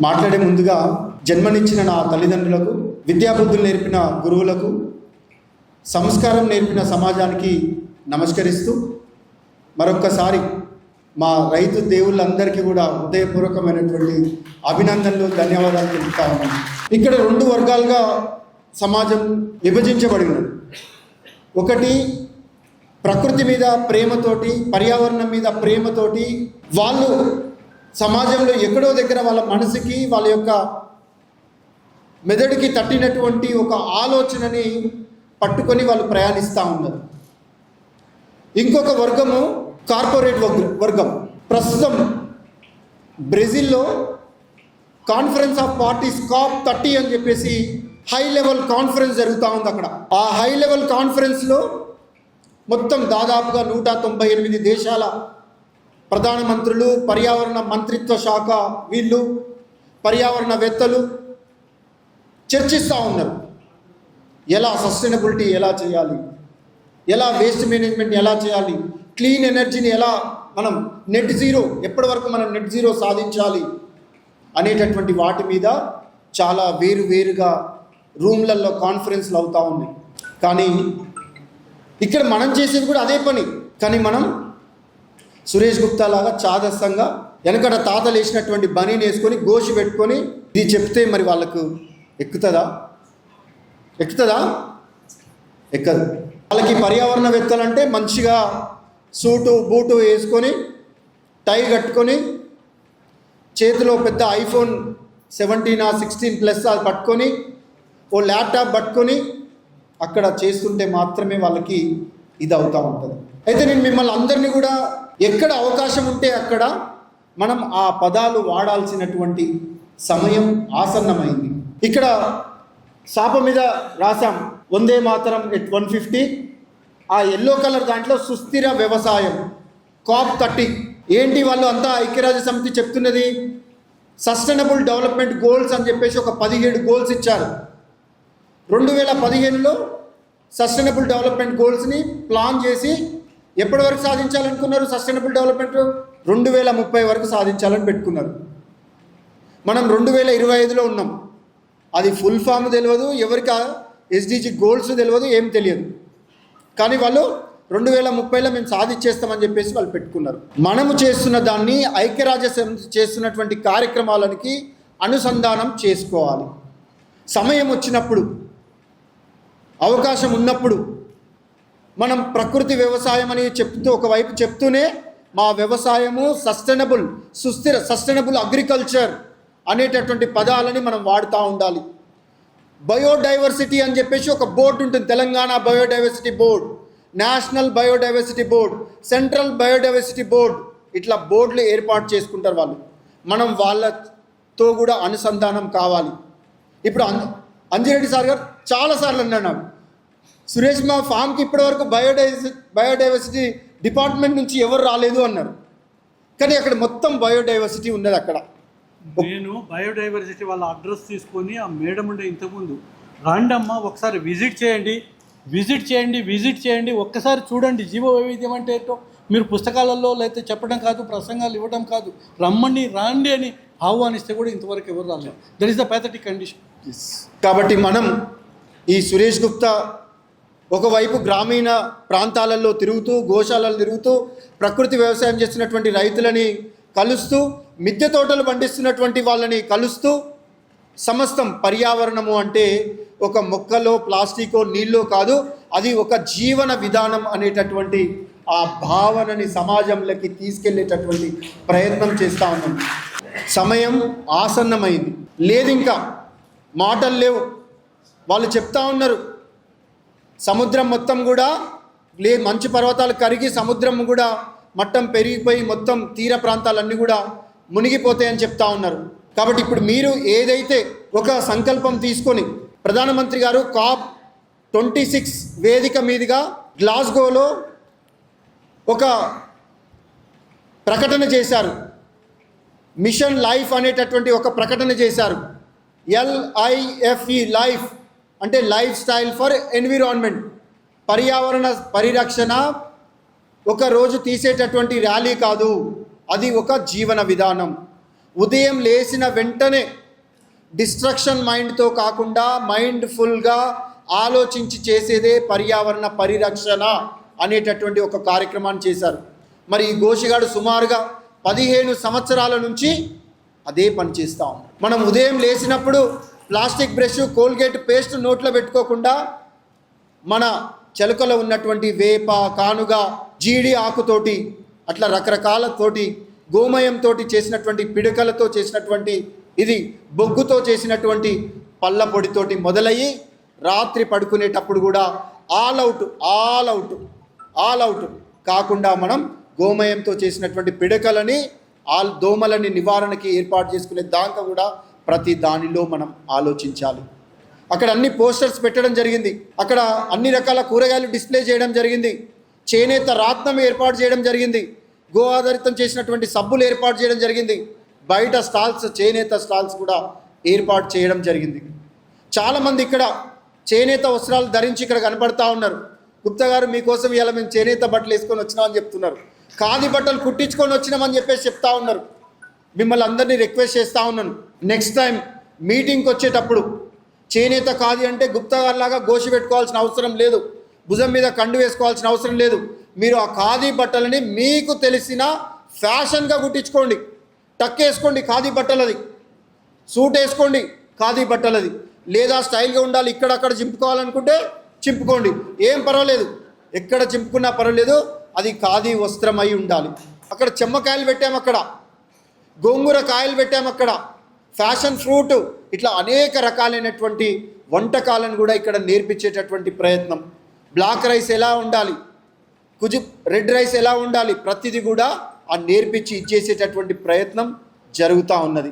మాట్లాడే ముందుగా జన్మనిచ్చిన నా తల్లిదండ్రులకు విద్యాబుద్ధులు నేర్పిన గురువులకు సంస్కారం నేర్పిన సమాజానికి నమస్కరిస్తూ మరొక్కసారి మా రైతు దేవుళ్ళందరికీ కూడా హృదయపూర్వకమైనటువంటి అభినందనలు ధన్యవాదాలు తెలుపుతా ఉన్నాను ఇక్కడ రెండు వర్గాలుగా సమాజం విభజించబడి ఒకటి ప్రకృతి మీద ప్రేమతోటి పర్యావరణం మీద ప్రేమతోటి వాళ్ళు సమాజంలో ఎక్కడో దగ్గర వాళ్ళ మనసుకి వాళ్ళ యొక్క మెదడుకి తట్టినటువంటి ఒక ఆలోచనని పట్టుకొని వాళ్ళు ప్రయాణిస్తూ ఉన్నారు. ఇంకొక వర్గము కార్పొరేట్ వర్గ- వర్గం. ప్రస్తుతం బ్రెజిల్లో conference of parties COP thirty అని చెప్పేసి హై లెవెల్ కాన్ఫరెన్స్ జరుగుతూ ఉంది అక్కడ. ఆ హై లెవెల్ కాన్ఫరెన్స్లో మొత్తం దాదాపుగా నూట తొంభై ఎనిమిది దేశాల ప్రధానమంత్రులు పర్యావరణ మంత్రిత్వ శాఖ వీళ్ళు పర్యావరణవేత్తలు చర్చిస్తూ ఉన్నారు. ఎలా సస్టైనబిలిటీ ఎలా చేయాలి? ఎలా వేస్ట్ మేనేజ్మెంట్ ఎలా చేయాలి? క్లీన్ ఎనర్జీని ఎలా మనం నెట్ జీరో ఎప్పటి వరకు మనం నెట్ జీరో సాధించాలి అనేటటువంటి వాటి మీద చాలా వేరు వేరుగా రూమ్లలో కాన్ఫరెన్స్లు అవుతూ ఉన్నాయి. కానీ ఇక్కడ మనం చేసేది కూడా అదే పని. కానీ మనం సురేష్ గుప్తా లాగా చాదస్తంగా వెనకట తాతలు వేసినటువంటి బనీని వేసుకొని గోషి పెట్టుకొని ఇది చెప్తే మరి వాళ్ళకు ఎక్కుతుందా? ఎక్కుతుందా? ఎక్కదు. వాళ్ళకి పర్యావరణవేత్తలంటే మంచిగా సూటు బూటు వేసుకొని టై కట్టుకొని చేతిలో పెద్ద ఐఫోన్ సెవెంటీన్ సిక్స్టీన్ ప్లస్ అది పట్టుకొని ఓ ల్యాప్టాప్ పట్టుకొని అక్కడ చేస్తుంటే మాత్రమే వాళ్ళకి ఇది అవుతూ ఉంటుంది. అయితే నేను మిమ్మల్ని అందరినీ కూడా ఎక్కడ అవకాశం ఉంటే అక్కడ మనం ఆ పదాలు వాడాల్సినటువంటి సమయం ఆసన్నమైంది. ఇక్కడ శాప మీద రాసాం Vande Mataram at one fifty ఆ ఎల్లో కలర్ దాంట్లో సుస్థిర వ్యవసాయం కాప్ థర్టీ. ఏంటి వాళ్ళు అంతా ఐక్యరాజ్య సమితి చెప్తున్నది? సస్టైనబుల్ డెవలప్మెంట్ గోల్స్ అని చెప్పేసి ఒక పదిహేడు గోల్స్ ఇచ్చారు. రెండు వేల పదిహేనులో సస్టైనబుల్ డెవలప్మెంట్ గోల్స్ని ప్లాన్ చేసి ఎప్పటి వరకు సాధించాలనుకున్నారు? సస్టైనబుల్ డెవలప్మెంట్ రెండు వేల ముప్పై వరకు సాధించాలని పెట్టుకున్నారు. మనం రెండు వేల ఇరవై ఐదులో ఉన్నాం. అది ఫుల్ ఫామ్ తెలియదు ఎవరికి ఎస్డిజి గోల్స్ తెలియదు ఏం తెలియదు. కానీ వాళ్ళు రెండు వేల ముప్పైలో మేము సాధించేస్తామని చెప్పేసి వాళ్ళు పెట్టుకున్నారు. మనము చేస్తున్న దాన్ని ఐక్యరాజ్య సమితి చేస్తున్నటువంటి కార్యక్రమాలకి అనుసంధానం చేసుకోవాలి. సమయం వచ్చినప్పుడు అవకాశం ఉన్నప్పుడు మనం ప్రకృతి వ్యవసాయం అని చెప్తూ ఒకవైపు చెప్తూనే మా వ్యవసాయము సస్టైనబుల్ సుస్థిర సస్టైనబుల్ అగ్రికల్చర్ అనేటటువంటి పదాలని మనం వాడుతూ ఉండాలి. బయోడైవర్సిటీ అని చెప్పేసి ఒక బోర్డు ఉంటుంది Telangana biodiversity board national biodiversity board central biodiversity board ఇట్లా బోర్డులు ఏర్పాటు చేసుకుంటారు వాళ్ళు. మనం వాళ్ళతో కూడా అనుసంధానం కావాలి. ఇప్పుడు అం అంజిరెడ్డి సార్ గారు చాలాసార్లు అన్నాడు నాకు సురేష్ మా ఫామ్కి ఇప్పటివరకు బయోడైవర్సి బయోడైవర్సిటీ డిపార్ట్మెంట్ నుంచి ఎవరు రాలేదు అన్నారు. కానీ అక్కడ మొత్తం బయోడైవర్సిటీ ఉన్నది అక్కడ. నేను బయోడైవర్సిటీ వాళ్ళ అడ్రస్ తీసుకొని ఆ మేడం ఉండే ఇంతకుముందు రండమ్మా ఒకసారి విజిట్ చేయండి విజిట్ చేయండి విజిట్ చేయండి ఒక్కసారి చూడండి జీవ వైవిధ్యం అంటే ఏంటో. మీరు పుస్తకాలలో లేకపోతే చెప్పడం కాదు ప్రసంగాలు ఇవ్వడం కాదు. రమ్మండి రాండి అని ఆహ్వానిస్తే కూడా ఇంతవరకు ఎవరు రాలేదు. That is the pathetic condition కాబట్టి మనం ఈ సురేష్ గుప్తా ఒకవైపు గ్రామీణ ప్రాంతాలలో తిరుగుతూ గోశాలలో తిరుగుతూ ప్రకృతి వ్యవసాయం చేస్తున్నటువంటి రైతులని కలుస్తూ మిద్దె తోటలు పండిస్తున్నటువంటి వాళ్ళని కలుస్తూ సమస్తం పర్యావరణము అంటే ఒక మొక్కలో ప్లాస్టికో నీళ్ళో కాదు అది ఒక జీవన విధానం అనేటటువంటి ఆ భావనని సమాజంలోకి తీసుకెళ్ళేటటువంటి ప్రయత్నం చేస్తూ ఉన్నాం. సమయం ఆసన్నమైంది. లేదు ఇంకా మాటలు లేవు. వాళ్ళు చెప్తా ఉన్నారు సముద్రం మొత్తం కూడా లే మంచు పర్వతాలు కరిగి సముద్రం కూడా మట్టం పెరిగిపోయి మొత్తం తీర ప్రాంతాలన్నీ కూడా మునిగిపోతాయని చెప్తా ఉన్నారు. కాబట్టి ఇప్పుడు మీరు ఏదైతే ఒక సంకల్పం తీసుకొని ప్రధానమంత్రి గారు కాప్ ట్వంటీ సిక్స్ వేదిక మీదుగా గ్లాస్గోలో ఒక ప్రకటన చేశారు. మిషన్ లైఫ్ అనేటటువంటి ఒక ప్రకటన చేశారు. ఎల్ఐఎఫ్ఈ లైఫ్ అంటే లైఫ్ స్టైల్ ఫర్ ఎన్విరాన్మెంట్ పర్యావరణ పరిరక్షణ ఒక రోజు తీసేటటువంటి ర్యాలీ కాదు. అది ఒక జీవన విధానం. ఉదయం లేచిన వెంటనే డిస్ట్రక్షన్ మైండ్తో కాకుండా మైండ్ఫుల్గా ఆలోచించి చేసేదే పర్యావరణ పరిరక్షణ అనేటటువంటి ఒక కార్యక్రమాన్ని చేశారు. మరి ఈ గోషిగాడు సుమారుగా పదిహేను సంవత్సరాల నుంచి అదే పని చేస్తూ ఉన్నాడు. మనం ఉదయం లేచినప్పుడు ప్లాస్టిక్ బ్రష్ కోల్గేట్ పేస్ట్ నోట్లో పెట్టుకోకుండా మన చెలకలో ఉన్నటువంటి వేప కానుగ జీడి ఆకుతోటి అట్లా రకరకాలతోటి గోమయంతో చేసినటువంటి పిడకలతో చేసినటువంటి ఇది బొగ్గుతో చేసినటువంటి పళ్ళ పొడితోటి మొదలయ్యి రాత్రి పడుకునేటప్పుడు కూడా all out all out all out కాకుండా మనం గోమయంతో చేసినటువంటి పిడకలని ఆల్ దోమలని నివారణకి ఏర్పాటు చేసుకునే దాకా కూడా ప్రతి దానిలో మనం ఆలోచించాలి. అక్కడ అన్ని పోస్టర్స్ పెట్టడం జరిగింది. అక్కడ అన్ని రకాల కూరగాయలు డిస్ప్లే చేయడం జరిగింది. చేనేత రాత్నం ఏర్పాటు చేయడం జరిగింది. గో ఆధారితం చేసినటువంటి సబ్బులు ఏర్పాటు చేయడం జరిగింది. బయట స్టాల్స్ చేనేత స్టాల్స్ కూడా ఏర్పాటు చేయడం జరిగింది. చాలామంది ఇక్కడ చేనేత వస్త్రాలు ధరించి ఇక్కడ కనపడతా ఉన్నారు. గుప్తా గారు మీకోసం ఇలా మేము చేనేత బట్టలు వేసుకొని వచ్చినామని చెప్తున్నారు. ఖాదీ బట్టలు కుట్టించుకొని వచ్చినామని చెప్పేసి చెప్తా ఉన్నారు. మిమ్మల్ని అందరినీ రిక్వెస్ట్ చేస్తూ ఉన్నాను. నెక్స్ట్ టైం మీటింగ్కి వచ్చేటప్పుడు చేనేత కాదు అంటే గుప్తగారిలాగా గోషి పెట్టుకోవాల్సిన అవసరం లేదు. భుజం మీద కండు వేసుకోవాల్సిన అవసరం లేదు. మీరు ఆ ఖాదీ బట్టలని మీకు తెలిసిన ఫ్యాషన్గా కుట్టించుకోండి. టక్ వేసుకోండి ఖాదీ బట్టలది. సూట్ వేసుకోండి ఖాదీ బట్టలది. లేదా స్టైల్గా ఉండాలి ఇక్కడక్కడ చింపుకోవాలనుకుంటే చింపుకోండి. ఏం పర్వాలేదు. ఎక్కడ చింపుకున్నా పర్వాలేదు. అది ఖాదీ వస్త్రం అయి ఉండాలి. అక్కడ చెమ్మకాయలు పెట్టాము అక్కడ గోంగూర కాయలు పెట్టాము అక్కడ ఫ్యాషన్ ఫ్రూట్ ఇట్లా అనేక రకాలైనటువంటి వంటకాలను కూడా ఇక్కడ నేర్పించేటటువంటి ప్రయత్నం. బ్లాక్ రైస్ ఎలా ఉండాలి? కుజు రెడ్ రైస్ ఎలా ఉండాలి? ప్రతిదీ కూడా ఆ నేర్పించి ఇచ్చేసేటటువంటి ప్రయత్నం జరుగుతూ ఉన్నది.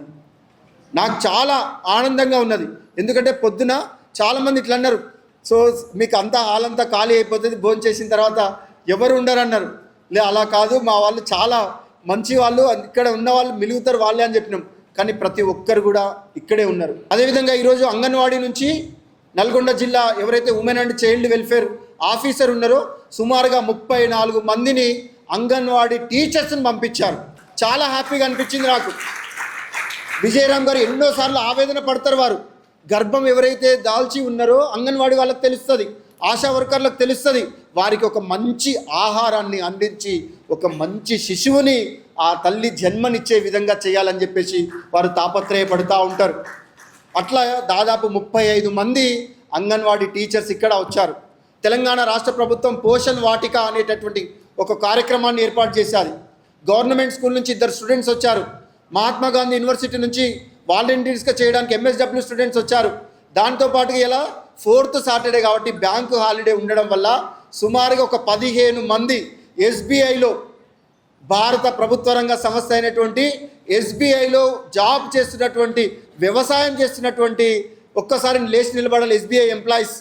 నాకు చాలా ఆనందంగా ఉన్నది. ఎందుకంటే పొద్దున చాలామంది ఇట్లా అన్నారు సో మీకు అంతా హాలంతా ఖాళీ అయిపోతుంది భోజనం చేసిన తర్వాత ఎవరు ఉండరు అన్నారు లే అలా కాదు మా వాళ్ళు చాలా మంచి వాళ్ళు ఇక్కడ ఉన్న వాళ్ళు మిలుగుతారు వాళ్ళే అని చెప్పినాం. కానీ ప్రతి ఒక్కరు కూడా ఇక్కడే ఉన్నారు. అదేవిధంగా ఈరోజు అంగన్వాడీ నుంచి నల్గొండ జిల్లా ఎవరైతే women and child welfare officer ఉన్నారో సుమారుగా ముప్పై నాలుగు మందిని అంగన్వాడీ టీచర్స్ని పంపించారు. చాలా హ్యాపీగా అనిపించింది నాకు. విజయరామ్ గారు ఎన్నోసార్లు ఆవేదన పడతారు వారు. గర్భం ఎవరైతే దాల్చి ఉన్నారో అంగన్వాడీ వాళ్ళకి తెలుస్తుంది ఆశా వర్కర్లకు తెలుస్తుంది. వారికి ఒక మంచి ఆహారాన్ని అందించి ఒక మంచి శిశువుని ఆ తల్లి జన్మనిచ్చే విధంగా చేయాలని చెప్పేసి వారు తాపత్రయపడుతూ ఉంటారు. అట్లా దాదాపు ముప్పై ఐదు మంది అంగన్వాడీ టీచర్స్ ఇక్కడ వచ్చారు. తెలంగాణ రాష్ట్ర ప్రభుత్వం పోషణ్ వాటిక అనేటటువంటి ఒక కార్యక్రమాన్ని ఏర్పాటు చేశారు. గవర్నమెంట్ స్కూల్ నుంచి ఇద్దరు స్టూడెంట్స్ వచ్చారు. మహాత్మా గాంధీ యూనివర్సిటీ నుంచి వాలంటీర్స్గా చేయడానికి ఎంఎస్డబ్ల్యూ స్టూడెంట్స్ వచ్చారు. దాంతోపాటుగా ఎలా ఇలా ఫోర్త్ సాటర్డే కాబట్టి బ్యాంకు హాలిడే ఉండడం వల్ల సుమారుగా ఒక పదిహేను మంది ఎస్బీఐలో భారత ప్రభుత్వ రంగ సంస్థ అయినటువంటి ఎస్బీఐలో జాబ్ చేస్తున్నటువంటి వ్యవసాయం చేస్తున్నటువంటి ఒక్కసారి లేచి నిలబడాలి ఎస్బీఐ ఎంప్లాయీస్.